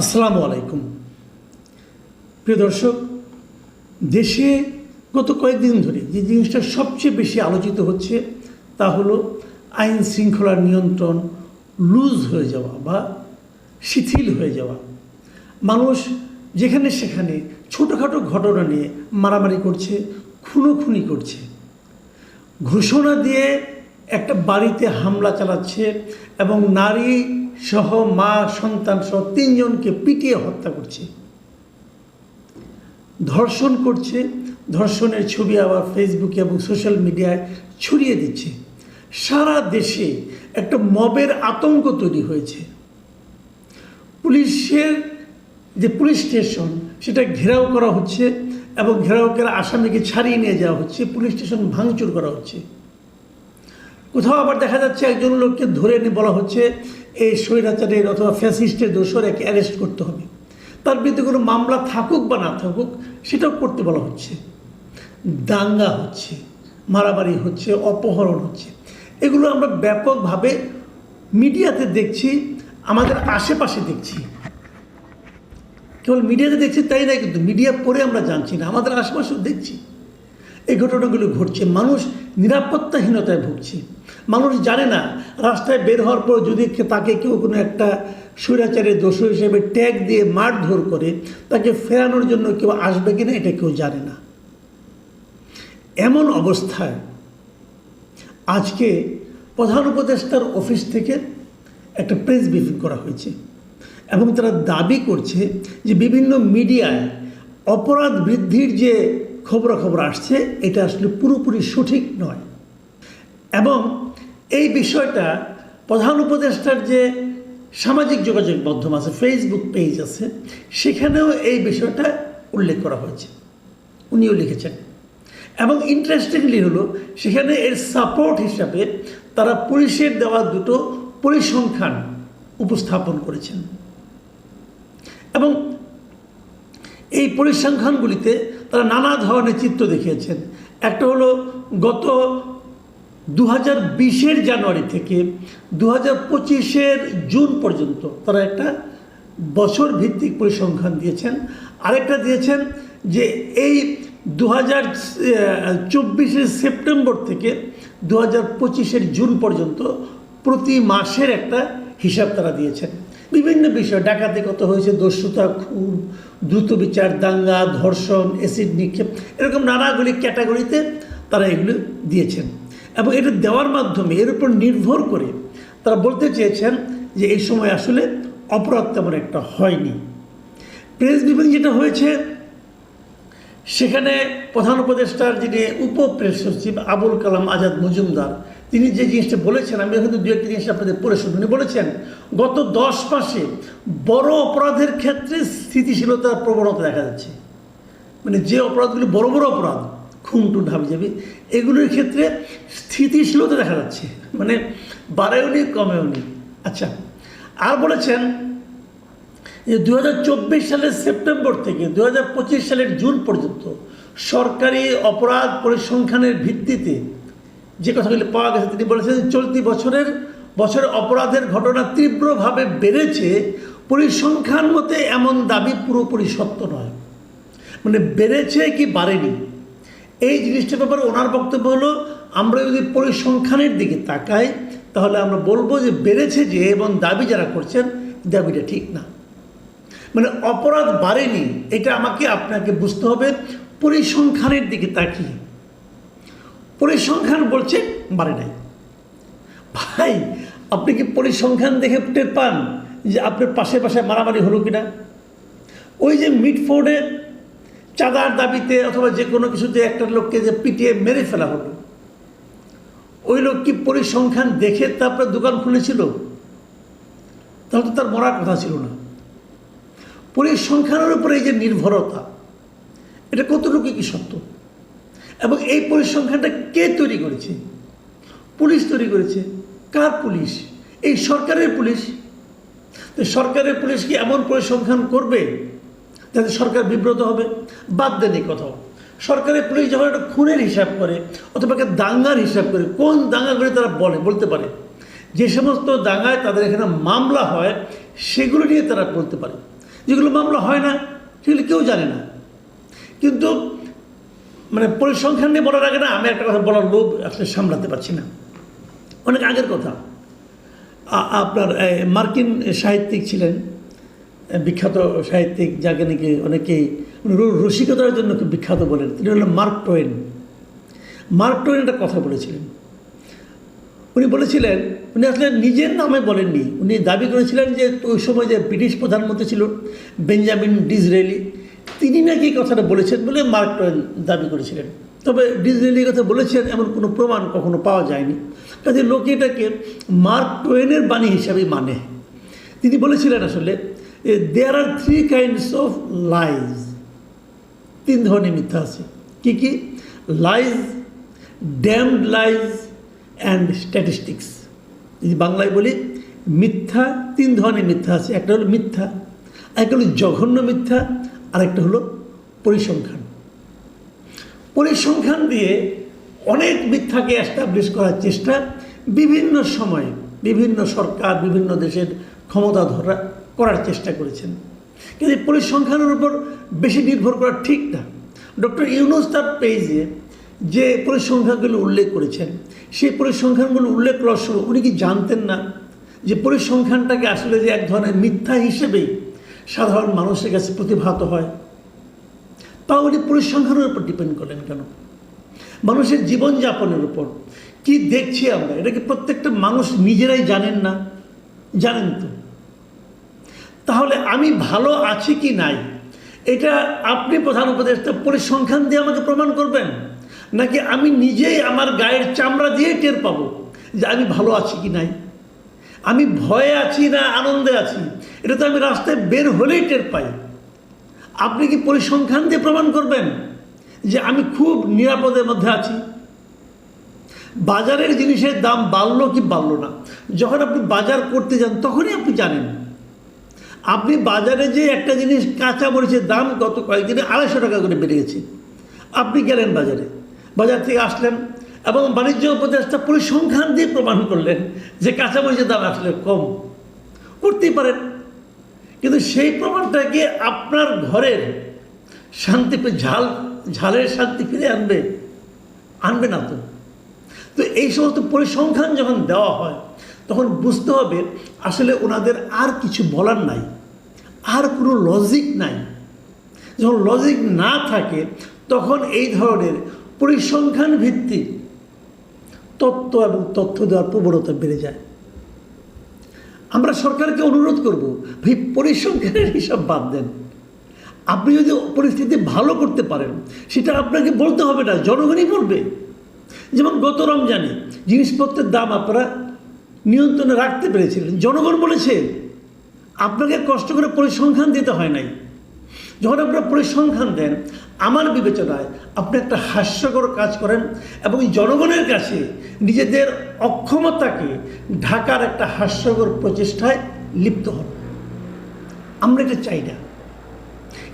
আসসালামু আলাইকুম। প্রিয় দর্শক, দেশে গত কয়েকদিন ধরে যে জিনিসটা সবচেয়ে বেশি আলোচিত হচ্ছে তা হলো আইন শৃঙ্খলার নিয়ন্ত্রণ লুজ হয়ে যাওয়া বা শিথিল হয়ে যাওয়া। মানুষ যেখানে সেখানে ছোটোখাটো ঘটনা নিয়ে মারামারি করছে, খুনোখুনি করছে। ঘোষণা দিয়ে একটা বাড়িতে হামলা চালাচ্ছে এবং নারী সহ মা, সন্তান সহ তিনজনকে পিটিয়ে হত্যা করছে। ধর্ষণ করছে, ধর্ষণের ছবি আবার ফেসবুকে এবং সোশ্যাল মিডিয়ায় ছড়িয়ে দিচ্ছে। সারা দেশে একটা মবের আতঙ্ক তৈরি হয়েছে। পুলিশের যে পুলিশ স্টেশন, সেটা ঘেরাও করা হচ্ছে এবং ঘেরাও করে আসামিকে ছাড়িয়ে নিয়ে যাওয়া হচ্ছে, পুলিশ স্টেশন ভাঙচুর করা হচ্ছে। কোথাও আবার দেখা যাচ্ছে একজন লোককে ধরে এনে বলা হচ্ছে এই স্বৈরাচারের অথবা ফ্যাসিস্টের দোষর একে অ্যারেস্ট করতে হবে। তার বিরুদ্ধে কোনো মামলা থাকুক বা না থাকুক, সেটাও করতে বলা হচ্ছে। দাঙ্গা হচ্ছে, মারামারি হচ্ছে, অপহরণ হচ্ছে। এগুলো আমরা ব্যাপকভাবে মিডিয়াতে দেখছি, আমাদের আশেপাশে দেখছি। কেবল মিডিয়াতে দেখছি তাই না কিন্তু মিডিয়া পড়ে আমরা জানছি না, আমাদের আশেপাশেও দেখছি। এই ঘটনাগুলো ঘটছে। মানুষ নিরাপত্তাহীনতায় ভুগছে। মানুষ জানে না, রাস্তায় বের হওয়ার পর যদি তাকে কেউ কোনো একটা স্বৈরাচারের দোষ হিসেবে ট্যাগ দিয়ে মারধর করে, তাকে ফেরানোর জন্য কেউ আসবে কিনা এটা কেউ জানে না। এমন অবস্থায় আজকে প্রধান উপদেষ্টার অফিস থেকে একটা প্রেস ব্রিফিং করা হয়েছে এবং তারা দাবি করছে যে বিভিন্ন মিডিয়ায় অপরাধ বৃদ্ধির যে খবরাখবর আসছে, এটা আসলে পুরোপুরি সঠিক নয়। এবং এই বিষয়টা প্রধান উপদেষ্টার যে সামাজিক যোগাযোগ মাধ্যম আছে ফেসবুক পেজ আছে, সেখানেও এই বিষয়টা উল্লেখ করা হয়েছে। উনিও লিখেছেন। এবং ইন্টারেস্টিংলি হলো, সেখানে এর সাপোর্ট হিসাবে তারা পুলিশের দেওয়া দুটো পরিসংখ্যান উপস্থাপন করেছেন। এবং এই পরিসংখ্যানগুলিতে তারা নানা ধরনের চিত্র দেখিয়েছেন। একটা হলো গত দু হাজার বিশের জানুয়ারি থেকে দু হাজার পঁচিশের জুন পর্যন্ত তারা একটা বছর ভিত্তিক পরিসংখ্যান দিয়েছেন। আরেকটা দিয়েছেন যে এই দু হাজার চব্বিশের সেপ্টেম্বর থেকে দু হাজার পঁচিশের জুন পর্যন্ত প্রতি মাসের একটা হিসাব তারা দিয়েছেন। বিভিন্ন বিষয়, ডাকাতি কত হয়েছে, দস্যুতা, খুন, দ্রুত বিচার, দাঙ্গা, ধর্ষণ, অ্যাসিড নিক্ষেপ, এরকম নানাগুলি ক্যাটাগরিতে তারা এগুলো দিয়েছেন। এবং এটা দেওয়ার মাধ্যমে, এর উপর নির্ভর করে তারা বলতে চেয়েছেন যে এই সময় আসলে অপরাধ তেমন একটা হয়নি। প্রেস ব্রিফিং যেটা হয়েছে, সেখানে প্রধান উপদেষ্টার যিনি উপ প্রেস সচিব আবুল কালাম আজাদ মজুমদার তিনি যে জিনিসটা বলেছেন, আমি হয়তো দু একটা জিনিস আপনাদের পড়ে উনি বলেছেন, গত দশ মাসে বড় অপরাধের ক্ষেত্রে স্থিতিশীলতার প্রবণতা দেখা যাচ্ছে। মানে যে অপরাধগুলি বড় বড় অপরাধ খুন টুন হাবি যাবি এগুলোর ক্ষেত্রে স্থিতিশীলতা দেখা যাচ্ছে। মানে বাড়েওনি কমেওনি আচ্ছা আর বলেছেন যে দু হাজার চব্বিশ সালের সেপ্টেম্বর থেকে দু হাজার পঁচিশ সালের জুন পর্যন্ত সরকারি অপরাধ পরিসংখ্যানের ভিত্তিতে যে কথাগুলি পাওয়া গেছে, তিনি বলেছেন চলতি বছরের বছরের অপরাধের ঘটনা তীব্রভাবে বেড়েছে, পরিসংখ্যান মতে এমন দাবি পুরোপুরি সত্য নয়। মানে বেড়েছে কি বাড়েনি? এই জিনিসটার ব্যাপারে ওনার বক্তব্য হলো, আমরা যদি পরিসংখ্যানের দিকে তাকাই, তাহলে আমরা বলব যে বেড়েছে যে এবং দাবি যারা করছেন, দাবিটা ঠিক না। মানে অপরাধ বাড়েনি, এটা আমাকে, আপনাকে বুঝতে হবে। পরিসংখ্যানের দিকে তাকিয়ে। পরিসংখ্যান বলছে বাড়ে নাই। ভাই, আপনি কি পরিসংখ্যান দেখে টের পান যে আপনার পাশে পাশে মারামারি হলো কিনা? ওই যে মিটফোর্ডে চাঁদার দাবিতে অথবা যে কোনো কিছুতে একটা লোককে যে পিটিয়ে মেরে ফেলা হলো। ওই লোক কি পরিসংখ্যান দেখে তারপরে দোকান খুলেছিল? তাহলে তো তার মরার কথা ছিল না। পরিসংখ্যানের উপরে এই যে নির্ভরতা, এটা কতটুকু কি সত্য? এবং এই পরিসংখ্যানটা কে তৈরি করেছে? পুলিশ তৈরি করেছে। কার পুলিশ? এই সরকারের পুলিশ। তো সরকারের পুলিশ কি এমন পরিসংখ্যান করবে যাতে সরকার বিব্রত হবে? বাদ দেন এই কথাও। সরকারের পুলিশ যখন একটা খুনের হিসাব করে অথবা দাঙ্গার হিসাব করে, কোন দাঙ্গাগুলি তারা বলে, বলতে পারে? যে সমস্ত দাঙ্গায় তাদের এখানে মামলা হয়, সেগুলো নিয়ে তারা বলতে পারে। যেগুলো মামলা হয় না, সেগুলো কেউ জানে না। কিন্তু মানে পরিসংখ্যান নিয়ে বলার আগে না, আমি একটা কথা বলার লোভ আসলে সামলাতে পারছি না। অনেক আগের কথা। আপনার মার্কিন সাহিত্যিক ছিলেন বিখ্যাত সাহিত্যিক, যাকে নাকি অনেকেই মানে রসিকতার জন্য খুব বিখ্যাত বলেন, তিনি হলেন মার্ক টোয়েন। মার্ক টোয়েন একটা কথা বলেছিলেন। উনি বলেছিলেন, উনি আসলে নিজের নামে বলেননি, উনি দাবি করেছিলেন যে ওই সময় যে ব্রিটিশ প্রধানমন্ত্রী ছিল, বেঞ্জামিন ডিসরেলি তিনি নাকি কথাটা বলেছেন বলে মার্ক টোয়েন দাবি করেছিলেন। তবে ডিসরেলি কথা বলেছেন, এমন কোনো প্রমাণ কখনো পাওয়া যায়নি। কাজে লোকে এটাকে মার্ক টোয়েনের বাণী হিসাবে মানে। তিনি বলেছিলেন আসলে there are three kinds of lies তিন ধরনের মিথ্যা আছে। কি কি? Lies damned lies and statistics যদি বাংলায় বলি, মিথ্যা, তিন ধরনের মিথ্যা আছে। একটা হলো মিথ্যা একটা হলো জঘন্য মিথ্যা আর একটা হলো পরিসংখ্যান। পরিসংখ্যান দিয়ে অনেক মিথ্যাকে অ্যাস্টাবলিশ করার চেষ্টা বিভিন্ন সময়ে বিভিন্ন সরকার, বিভিন্ন দেশের ক্ষমতা ধরা করার চেষ্টা করেছেন। কিন্তু পরিসংখ্যানের উপর বেশি নির্ভর করা ঠিক না। ডক্টর ইউনুস তার পেজে যে পরিসংখ্যানগুলো উল্লেখ করেছেন, সেই পরিসংখ্যানগুলো উল্লেখ করার সময় উনি কি জানতেন না যে পরিসংখ্যানটাকে আসলে যে এক ধরনের মিথ্যা হিসেবেই সাধারণ মানুষের কাছে প্রতিভাত হয় উনি পরিসংখ্যানের উপর ডিপেন্ড করলেন কেন? মানুষের জীবনযাপনের উপর। কি দেখছি আমরা? এটা কি প্রত্যেকটা মানুষ নিজেরাই জানেন না? জানেন তো। তাহলে আমি ভালো আছি কি নাই? এটা আপনি প্রধান উপদেষ্টা পরিসংখ্যান দিয়ে আমাকে প্রমাণ করবেন? নাকি আমি নিজেই আমার গায়ের চামড়া দিয়ে টের পাবো যে আমি ভালো আছি কি নাই? আমি ভয়ে আছি না আনন্দে আছি? এটা তো আমি রাস্তায় বের হলেই টের পাই। আপনি কি পরিসংখ্যান দিয়ে প্রমাণ করবেন যে আমি খুব নিরাপদের মধ্যে আছি? বাজারের জিনিসের দাম বাড়লো কি বাড়লো না? যখন আপনি বাজার করতে যান, তখনই আপনি জানেন। আপনি বাজারে যে একটা জিনিস কাঁচা মরিচের দাম গত কয়েকদিনে আড়াইশো টাকা করে বেড়ে গেছে। আপনি গেলেন বাজারে। বাজার থেকে আসলেন এবং বাণিজ্য উপদেষ্টা পরিসংখ্যান দিয়ে প্রমাণ করলেন যে কাঁচা মরিচের দাম আসলে কম। করতেই পারেন। কিন্তু সেই প্রমাণটাকে আপনার ঘরের শান্তি ঝাল, ঝালের শান্তি ফিরে আনবে আনবে না তো। তো এই সমস্ত পরিসংখ্যান যখন দেওয়া হয়, তখন বুঝতে হবে আসলে ওনাদের আর কিছু বলার নাই, আর কোনো লজিক নাই। যখন লজিক না থাকে, তখন এই ধরনের পরিসংখ্যান ভিত্তিক তত্ত্ব এবং তথ্য দেওয়ার প্রবণতা বেড়ে যায়। আমরা সরকারকে অনুরোধ করব, ভাই, পরিসংখ্যানের হিসাব বাদ দেন। আপনি যদি পরিস্থিতি ভালো করতে পারেন, সেটা আপনাকে বলতে হবে না, জনগণই বলবে। যেমন গত রমজানে জিনিসপত্রের দাম আপনারা নিয়ন্ত্রণে রাখতে পেরেছিলেন, জনগণ বলেছে, আপনাকে কষ্ট করে পরিসংখ্যান দিতে হয় নাই। যখন আপনারা পরিসংখ্যান দেন, আমার বিবেচনায় আপনি একটা হাস্যকর কাজ করেন এবং জনগণের কাছে নিজেদের অক্ষমতাকে ঢাকার একটা হাস্যকর প্রচেষ্টায় লিপ্ত হন। আমরা এটা চাই না।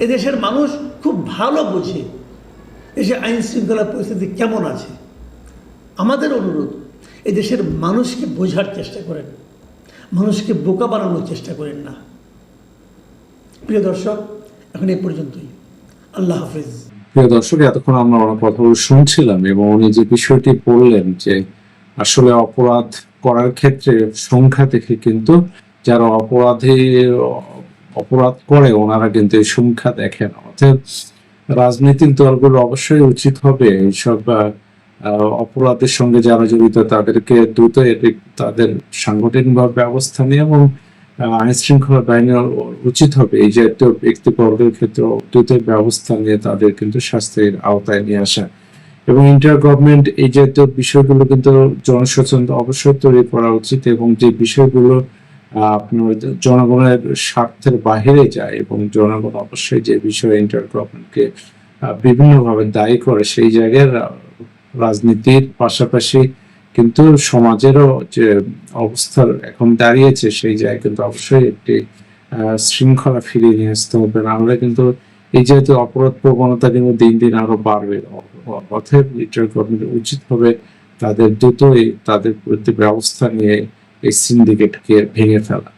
এদেশের মানুষ খুব ভালো বোঝে দেশে আইন শৃঙ্খলা পরিস্থিতি কেমন আছে। আমাদের অনুরোধ, এদেশের মানুষকে বোঝার চেষ্টা করেন। মানুষকে বোকা বানানোর চেষ্টা করেন না। প্রিয় দর্শক, এখন এই পর্যন্তই। আল্লাহ হাফিজ। প্রিয় দর্শক, এতক্ষণ আমরা ওনার কথাগুলো শুনছিলাম এবং উনি যে বিষয়টি বললেন যে আসলে অপরাধ করার ক্ষেত্রে সংখ্যা দেখে কিন্তু যারা অপরাধে, অপরাধ করে ওনারা কিন্তু এই সংখ্যা দেখেন। অর্থাৎ রাজনৈতিক দলগুলো অবশ্যই উচিত হবে এইসব অপরাধের সঙ্গে যারা জড়িত তাদেরকে দ্রুত তাদের সাংগঠনিকভাবে ব্যবস্থা নিয়ে এবং আইন শৃঙ্খলা বাহিনীর উচিত হবে এই জাতীয় ব্যক্তিবর্গের ক্ষেত্রে দ্রুত ব্যবস্থা নিয়ে তাদের কিন্তু শাস্তির আওতায় নিয়ে আসা। এবং ইন্টার গভর্নমেন্ট এই জাতীয় বিষয়গুলো কিন্তু জনসচেতনতা অবশ্যই তৈরি করা উচিত এবং যে বিষয়গুলো আপনার জনগণের স্বার্থের বাহিরে যায় এবং জনগণ অবশ্যই যে বিষয়ে ইন্টার গভর্নমেন্টকে বিভিন্নভাবে দায়ী করে সেই জায়গায় রাজনীতির পাশাপাশি কিন্তু সমাজেরও যে অবস্থার এখন দাঁড়িয়েছে সেই জায়গায় কিন্তু অবশ্যই একটি শৃঙ্খলা ফিরিয়ে নিয়ে আসতে হবে। আমরা কিন্তু এই যেহেতু অপরাধ প্রবণতা কিন্তু দিন দিন আরও বাড়বে। অথব লিটার গভর্নমেন্ট উচিত হবে তাদের দ্রুতই তাদের প্রতি ব্যবস্থা নিয়ে এই সিন্ডিকেটকে ভেঙে ফেলা।